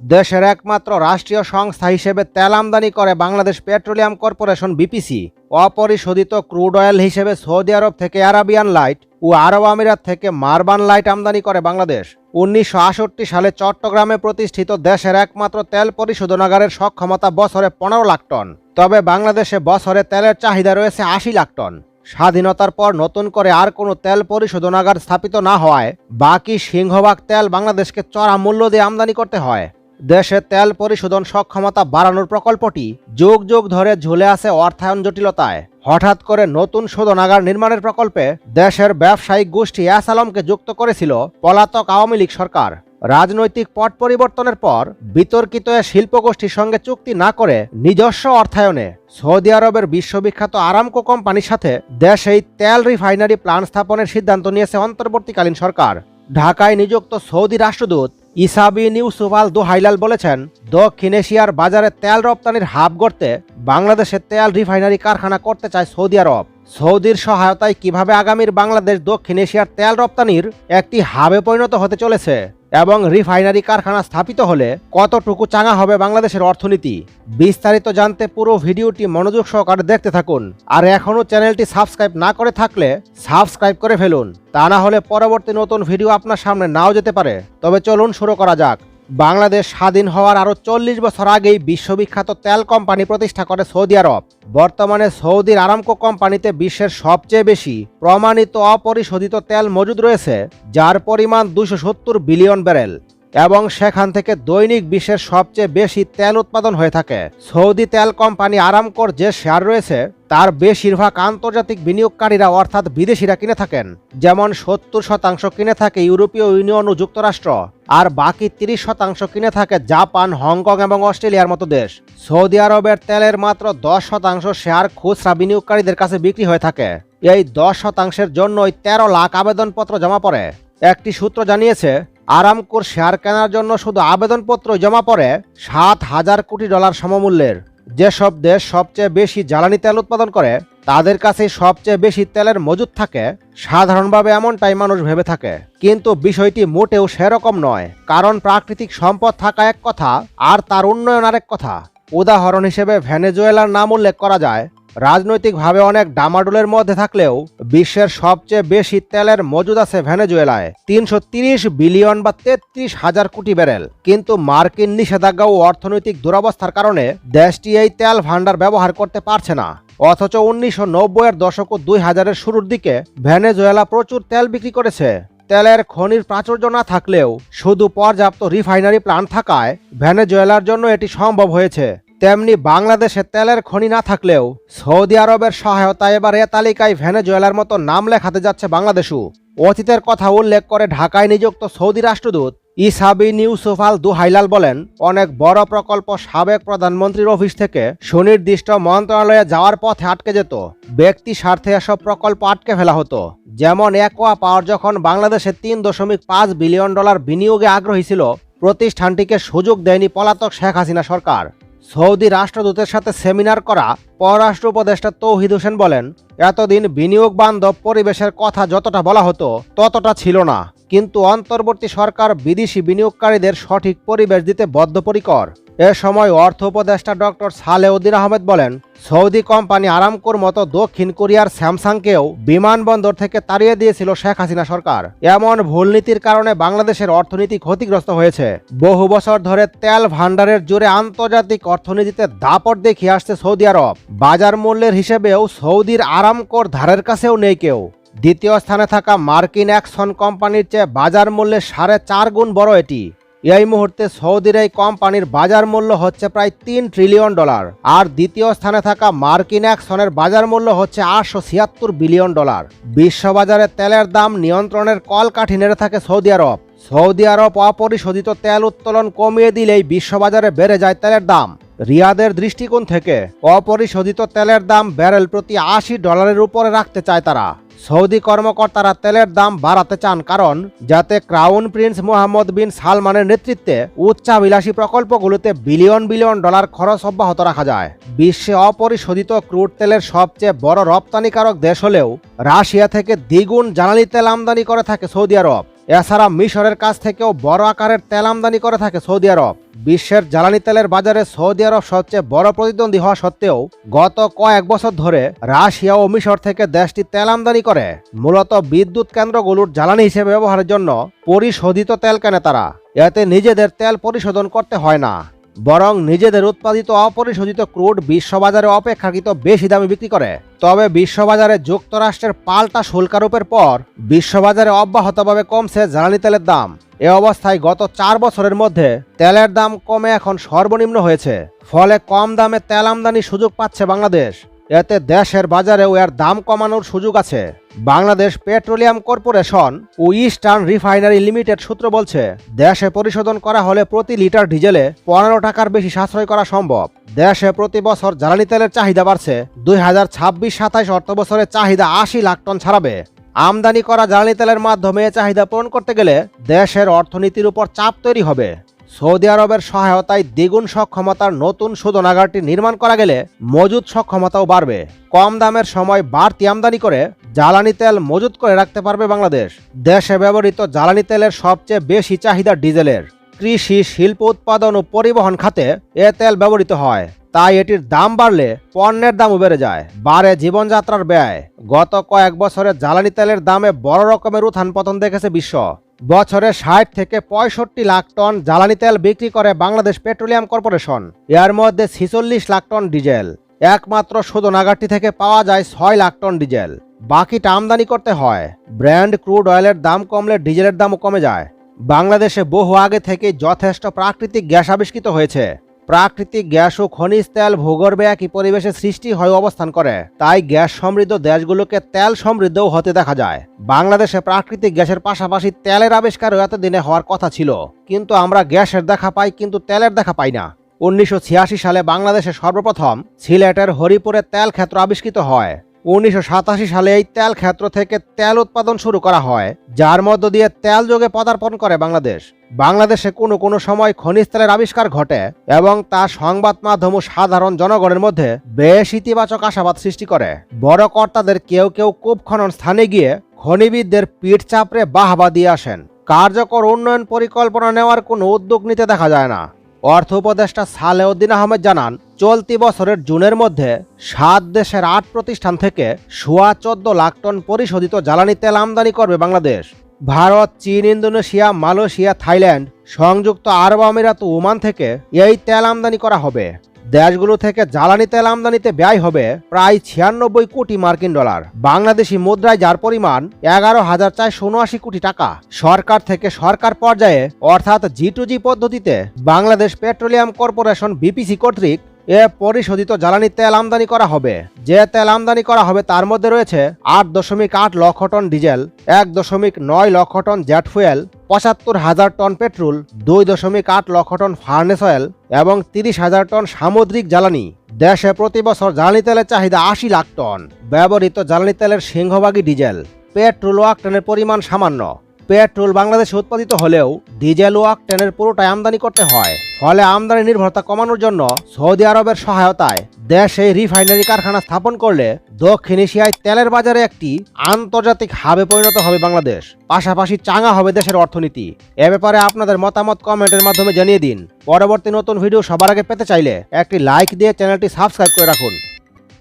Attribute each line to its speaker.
Speaker 1: দেশের একমাত্র রাষ্ট্রীয় সংস্থা হিসেবে তেল আমদানি করে বাংলাদেশ পেট্রোলিয়াম কর্পোরেশন বিপিসি, অপরিশোধিত ক্রুড অয়েল হিসেবে সৌদি আরব থেকে আরাবিয়ান লাইট ও আরব আমিরাত থেকে মারবান লাইট আমদানি করে বাংলাদেশ। উনিশশো সালে চট্টগ্রামে প্রতিষ্ঠিত দেশের একমাত্র তেল পরিশোধনাগারের সক্ষমতা বছরে পনেরো লাখ টন। তবে বাংলাদেশে বছরে তেলের চাহিদা রয়েছে আশি লাখ টন। স্বাধীনতার পর নতুন করে আর কোনো তেল পরিশোধনাগার স্থাপিত না হওয়ায় বাকি সিংহভাগ তেল বাংলাদেশকে চড়া মূল্য দিয়ে আমদানি করতে হয়। দেশে তেল পরিশোধন সক্ষমতা বাড়ানোর প্রকল্পটি যুগ যুগ ধরে ঝুলে আছে অর্থায়ন জটিলতায়। হঠাৎ করে নতুন শোধনাগার নির্মাণের প্রকল্পে দেশের ব্যবসায়িক গোষ্ঠী এস আলমকে যুক্ত করেছিল পলাতক আওয়ামী লীগ সরকার। রাজনৈতিক পট পরিবর্তনের পর বিতর্কিত শিল্পগোষ্ঠীর সঙ্গে চুক্তি না করে নিজস্ব অর্থায়নে সৌদি আরবের বিশ্ববিখ্যাত আরামকো কোম্পানির সাথে দেশেই তেল রিফাইনারি প্ল্যান্ট স্থাপনের সিদ্ধান্ত নিয়েছে অন্তর্বর্তীকালীন সরকার। ঢাকায় নিযুক্ত সৌদি রাষ্ট্রদূত ইসাবিন ইউসুফ দো হাইলাল বলেছেন, দক্ষিণ এশিয়ার বাজারে তেল রপ্তানির হাব গড়তে বাংলাদেশে তেল রিফাইনারি কারখানা করতে চায় সৌদি আরব। সৌদির সহায়তায় কীভাবে আগামীর বাংলাদেশ দক্ষিণ এশিয়ার তেল রপ্তানির একটি হাবে পরিণত হতে চলেছে? এবং রিফাইনারি কারখানা স্থাপিত হলে কতটুকু চাঙা হবে বাংলাদেশের অর্থনীতি? বিস্তারিত জানতে পুরো ভিডিওটি মনোযোগ সহকারে দেখতে থাকুন। আর এখনও চ্যানেলটি সাবস্ক্রাইব না করে থাকলে সাবস্ক্রাইব করে ফেলুন। তা না হলে পরবর্তী নতুন ভিডিও আপনার সামনে নাও যেতে পারে। তবে চলুন শুরু করা যাক। বাংলাদেশ স্বাধীন হওয়ার আরও চল্লিশ বছর আগেই বিশ্ববিখ্যাত তেল কোম্পানি প্রতিষ্ঠা করে সৌদি আরব। বর্তমানে সৌদির আরামকো কোম্পানিতে বিশ্বের সবচেয়ে বেশি প্রমাণিত অপরিশোধিত তেল মজুদ রয়েছে, যার পরিমাণ দুশো বিলিয়ন ব্যারেল। এবং সেখান থেকে দৈনিক বিশ্বের সবচেয়ে বেশি তেল উৎপাদন হয়ে থাকে। সৌদি তেল কোম্পানি আরামকোর যে শেয়ার রয়েছে, তার বেশিরভাগ আন্তর্জাতিক বিনিয়োগকারীরা অর্থাৎ বিদেশিরা কিনে থাকেন। যেমন সত্তর শতাংশ কিনে থাকে ইউরোপীয় ইউনিয়ন ও যুক্তরাষ্ট্র, আর বাকি তিরিশ শতাংশ কিনে থাকে জাপান, হংকং এবং অস্ট্রেলিয়ার মতো দেশ। সৌদি আরবের তেলের মাত্র দশ শতাংশ শেয়ার খুচরা বিনিয়োগকারীদের কাছে বিক্রি হয়ে থাকে। এই দশ শতাংশের জন্যই তেরো লাখ আবেদনপত্র জমা পড়ে। একটি সূত্র জানিয়েছে আরামকোর শেয়ার কেনার জন্য শুধু আবেদনপত্র জমা পড়ে সাত হাজার কোটি ডলার সমমূল্যের। যেসব দেশ সবচেয়ে বেশি জ্বালানি তেল উৎপাদন করে, তাদের কাছে সবচেয়ে বেশি তেলের মজুদ থাকে। সাধারণভাবে এমনটাই মানুষ ভেবে থাকে। কিন্তু বিষয়টি মোটেও সেরকম নয়, কারণ প্রাকৃতিক সম্পদ থাকা এক কথা আর তার উন্নয়ন আরেক কথা। উদাহরণ হিসেবে ভেনেজুয়েলার নাম উল্লেখ করা যায় রাজনৈতিকভাবে অনেক ডামাডোলের মধ্যে থাকলেও বিশ্বের সবচেয়ে বেশি তেলের মজুদ আছে ভেনেজুয়েলায়। তিনশো বিলিয়ন বা তেত্রিশ হাজার কোটি ব্যারেল। কিন্তু মার্কিন নিষেধাজ্ঞা ও অর্থনৈতিক দুরবস্থার কারণে দেশটি এই তেল ভাণ্ডার ব্যবহার করতে পারছে না। অথচ উনিশশো নব্বইয়ের দশক ও দুই হাজারের শুরুর দিকে ভেনেজুয়েলা প্রচুর তেল বিক্রি করেছে। তেলের খনির প্রাচুর্য না থাকলেও শুধু পর্যাপ্ত রিফাইনারি প্ল্যান্ট থাকায় ভেনেজুয়েলার জন্য এটি সম্ভব হয়েছে। তেমনি বাংলাদেশে তেলের খনি না থাকলেও সৌদি আরবের সহায়তা এবার এ তালিকায় ভেনেজুয়েলার মতো নাম লেখাতে যাচ্ছে বাংলাদেশও। অতীতের কথা উল্লেখ করে ঢাকায় নিযুক্ত সৌদি রাষ্ট্রদূত ইসাবিন ইউসুফ আল দুহাইলাল বলেন, অনেক বড় প্রকল্প সাবেক প্রধানমন্ত্রীর অফিস থেকে সুনির্দিষ্ট মন্ত্রণালয়ে যাওয়ার পথে আটকে যেত। ব্যক্তি স্বার্থে এসব প্রকল্প আটকে ফেলা হতো। যেমন একোয়া পাওয়ার যখন বাংলাদেশে তিন দশমিক পাঁচ বিলিয়ন ডলার বিনিয়োগে আগ্রহী ছিল, প্রতিষ্ঠানটিকে সুযোগ দেয়নি পলাতক শেখ হাসিনা সরকার। সৌদি রাষ্ট্রদূতের সাথে সেমিনার করা পররাষ্ট্র উপদেষ্টা তৌহিদ হোসেন বলেন, এতদিন বিনিয়োগ বান্ধব পরিবেশের কথা যতটা বলা হতো, ততটা ছিল না। কিন্তু অন্তর্বর্তী সরকার বিদেশি বিনিয়োগকারীদের সঠিক পরিবেশ দিতে বদ্ধপরিকর। এ সময় অর্থ উপদেষ্টা ডক্টর সালেউদ্দিন আহমেদ বলেন, সৌদি কোম্পানি আরামকোর মতো দক্ষিণ কোরিয়ার স্যামসাংকেও বিমানবন্দর থেকে তাড়িয়ে দিয়েছিল শেখ হাসিনা সরকার। এমন ভুল নীতির কারণে বাংলাদেশের অর্থনীতি ক্ষতিগ্রস্ত হয়েছে। বহু বছর ধরে তেল ভান্ডারের জোরে আন্তর্জাতিক অর্থনীতিতে দাপট দেখিয়ে আসছে সৌদি আরব। বাজার মূল্যের হিসেবেও সৌদির আরামকোর ধারের কাছেও নেই কেউ। দ্বিতীয় স্থানে থাকা মার্কিন অ্যাকশন কোম্পানির চেয়ে বাজার মূল্যে সাড়ে চার গুণ বড় এটি। এই মুহূর্তে সৌদির এই কোম্পানির বাজার মূল্য হচ্ছে প্রায় তিন ট্রিলিয়ন ডলার আর দ্বিতীয় স্থানে থাকা মার্কিন অ্যাকশনের বাজার মূল্য হচ্ছে আটশো ছিয়াত্তর বিলিয়ন ডলার বিশ্ববাজারে তেলের দাম নিয়ন্ত্রণের কলকাঠি নেড়ে থাকে সৌদি আরব। সৌদি আরব অপরিশোধিত তেল উত্তোলন কমিয়ে দিলেই বিশ্ববাজারে বেড়ে যায় তেলের দাম। রিয়াদের দৃষ্টিকোণ থেকে অপরিশোধিত তেলের দাম ব্যারেল প্রতি আশি ডলারের উপরে রাখতে চায় তারা। সৌদি কর্মকর্তারা তেলের দাম বাড়াতে চান কারণ, যাতে ক্রাউন প্রিন্স মোহাম্মদ বিন সালমানের নেতৃত্বে উচ্চাভিলাষী প্রকল্পগুলোতে বিলিয়ন বিলিয়ন ডলার খরচ অব্যাহত রাখা যায়। বিশ্বে অপরিশোধিত ক্রুড তেলের সবচেয়ে বড় রপ্তানিকারক দেশ হলেও রাশিয়া থেকে দ্বিগুণ জ্বালানি তেল আমদানি করে থাকে সৌদি আরব। এছাড়া মিশরের কাছ থেকেও বড় আকারের তেল আমদানি করে থাকে সৌদি আরব। বিশ্বের জ্বালানি তেলের বাজারে সৌদি আরব সবচেয়ে বড় প্রতিদ্বন্দ্বী হওয়া সত্ত্বেও গত কয়েক বছর ধরে রাশিয়া ও মিশর থেকে দেশটি তেল আমদানি করে। মূলত বিদ্যুৎ কেন্দ্রগুলোর জ্বালানি হিসেবে ব্যবহারের জন্য পরিশোধিত তেল কেনে তারা। এতে নিজেদের তেল পরিশোধন করতে হয় না। বরং নিজেদের উৎপাদিত অপরিশোধিত ক্রুড বিশ্ববাজারে অপেক্ষাকৃত বেশি দামে বিক্রি করে। তবে বিশ্ববাজারে যুক্তরাষ্ট্রের পাল্টা শুল্কারোপের পর বিশ্ববাজারে অব্যাহতভাবে কমছে জ্বালানি তেলের দাম। এ অবস্থায় গত চার বছরের মধ্যে তেলের দাম কমে এখন সর্বনিম্ন হয়েছে। ফলে কম দামে তেল আমদানির সুযোগ পাচ্ছে বাংলাদেশ। এতে দেশের বাজারেও এর দাম কমানোর সুযোগ আছে। বাংলাদেশ পেট্রোলিয়াম কর্পোরেশন ও ইস্টার্ন রিফাইনারি লিমিটেড সূত্র বলছে, দেশে পরিশোধন করা হলে প্রতি লিটার ডিজেলে পনেরো টাকার বেশি সাশ্রয় করা সম্ভব। দেশে প্রতি বছর জ্বালানি তেলের চাহিদা বাড়ছে। দুই হাজার ছাব্বিশ সাতাইশ অর্থ বছরের চাহিদা আশি লাখ টন ছাড়াবে। আমদানি করা জ্বালানি তেলের মাধ্যমে চাহিদা পূরণ করতে গেলে দেশের অর্থনীতির উপর চাপ তৈরি হবে। সৌদি আরবের সহায়তায় দ্বিগুণ সক্ষমতার নতুন শোধনাগারটি নির্মাণ করা গেলে মজুদ সক্ষমতাও বাড়বে। কম দামের সময় বাড়তি আমদানি করে জ্বালানি তেল মজুত করে রাখতে পারবে বাংলাদেশ। দেশে ব্যবহৃত জ্বালানি তেলের সবচেয়ে বেশি চাহিদা ডিজেলের। কৃষি, শিল্প উৎপাদন ও পরিবহন খাতে এ তেল ব্যবহৃত হয়। তাই এটির দাম বাড়লে পণ্যের দামও বেড়ে যায়। বাড়ে জীবনযাত্রার ব্যয়। গত কয়েক বছরে জ্বালানি তেলের দামে বড় রকমের উত্থান পতন দেখেছে বিশ্ব। বছরে ষাট থেকে পঁয়ষট্টি লাখ টন জ্বালানি তেল বিক্রি করে বাংলাদেশ পেট্রোলিয়াম কর্পোরেশন। এর মধ্যে ছিচল্লিশ লাখ টন ডিজেল। একমাত্র শোধনাগারটি থেকে পাওয়া যায় ছয় লাখ টন ডিজেল। বাকিটা আমদানি করতে হয়। ব্র্যান্ড ক্রুড অয়েলের দাম কমলে ডিজেলের দামও কমে যায়। বাংলাদেশে বহু আগে থেকে যথেষ্ট প্রাকৃতিক গ্যাস আবিষ্কৃত হয়েছে। প্রাকৃতিক গ্যাস ও খনিজ তেল ভূগর্ভে একই পরিবেশে সৃষ্টি হয়ে অবস্থান করে। তাই গ্যাস সমৃদ্ধ দেশগুলোকে তেল সমৃদ্ধও হতে দেখা যায়। বাংলাদেশে প্রাকৃতিক গ্যাসের পাশাপাশি তেলের আবিষ্কারও এতদিনে হওয়ার কথা ছিল। কিন্তু আমরা গ্যাসের দেখা পাই, কিন্তু তেলের দেখা পাই না। উনিশশো ছিয়াশি সালে বাংলাদেশে সর্বপ্রথম সিলেটের হরিপুরে তেল ক্ষেত্র আবিষ্কৃত হয়। উনিশশো সাতাশি সালে এই তেল ক্ষেত্র থেকে তেল উৎপাদন শুরু করা হয়, যার মধ্য দিয়ে তেল যোগে পদার্পণ করে বাংলাদেশ। বাংলাদেশে কোনো কোনো সময় খনিজ তেলের আবিষ্কার ঘটে এবং তা সংবাদ মাধ্যম ও সাধারণ জনগণের মধ্যে বেশ ইতিবাচক আশাবাদ সৃষ্টি করে। বড় কর্তাদের কেউ কেউ কূপ খনন স্থানে গিয়ে খনিবিদদের পিঠ চাপড়ে বাহবা দিয়ে আসেন। কার্যকর উন্নয়ন পরিকল্পনা নেওয়ার কোনো উদ্যোগ নিতে দেখা যায় না। অর্থ উপদেষ্টা সালেউদ্দিন আহমেদ জানান, চলতি বছরের জুনের মধ্যে সাত দেশের আট প্রতিষ্ঠান থেকে সোয়া চোদ্দ লাখ টন পরিশোধিত জ্বালানি তেল আমদানি করবে বাংলাদেশ। ভারত, চীন, ইন্দোনেশিয়া, মালয়েশিয়া, থাইল্যান্ড, সংযুক্ত আরব আমিরাত ওমান থেকে এই তেল আমদানি করা হবে। দেশগুলো থেকে জ্বালানি তেল আমদানিতে ব্যয় হবে প্রায় ছিয়ানব্বই কোটি মার্কিন ডলার। বাংলাদেশি মুদ্রায় যার পরিমাণ এগারো হাজার চারশো উনআশি কোটি টাকা। সরকার থেকে সরকার পর্যায়ে, অর্থাৎ জি টু জি পদ্ধতিতে, বাংলাদেশ পেট্রোলিয়াম কর্পোরেশন বিপিসি কর্তৃক এ পরিশোধিত জ্বালানি তেল আমদানি করা হবে। যে তেল আমদানি করা হবে তার মধ্যে রয়েছে আট দশমিক আট লক্ষ টন ডিজেল, এক দশমিক নয় লক্ষ টন জেট ফুয়েল, পঁচাত্তর হাজার টন পেট্রোল, দুই দশমিক আট লক্ষ টন ফার্নেস অয়েল এবং তিরিশ হাজার টন সামুদ্রিক জ্বালানি। দেশে প্রতি বছর জ্বালানি তেলের চাহিদা আশি লাখ টন। ব্যবহৃত জ্বালানি তেলের সিংহভাগই ডিজেল। পেট্রোল ও অক্টেনের পরিমাণ সামান্য। পেট্রোল বাংলাদেশে উৎপাদিত হলেও ডিজেল ও অক্টেনের পুরোটাই আমদানি করতে হয়। ফলে আমদানি নির্ভরতা কমানোর জন্য সৌদি আরবের সহায়তায় দেশে রিফাইনারি কারখানা স্থাপন করলে দক্ষিণ এশিয়ায় তেলের বাজারে একটি আন্তর্জাতিক হাবে পরিণত হবে বাংলাদেশ। পাশাপাশি চাঙা হবে দেশের অর্থনীতি। এ ব্যাপারে আপনাদের মতামত কমেন্টের মাধ্যমে জানিয়ে দিন। পরবর্তী নতুন ভিডিও সবার আগে পেতে চাইলে একটি লাইক দিয়ে চ্যানেলটি সাবস্ক্রাইব করে রাখুন।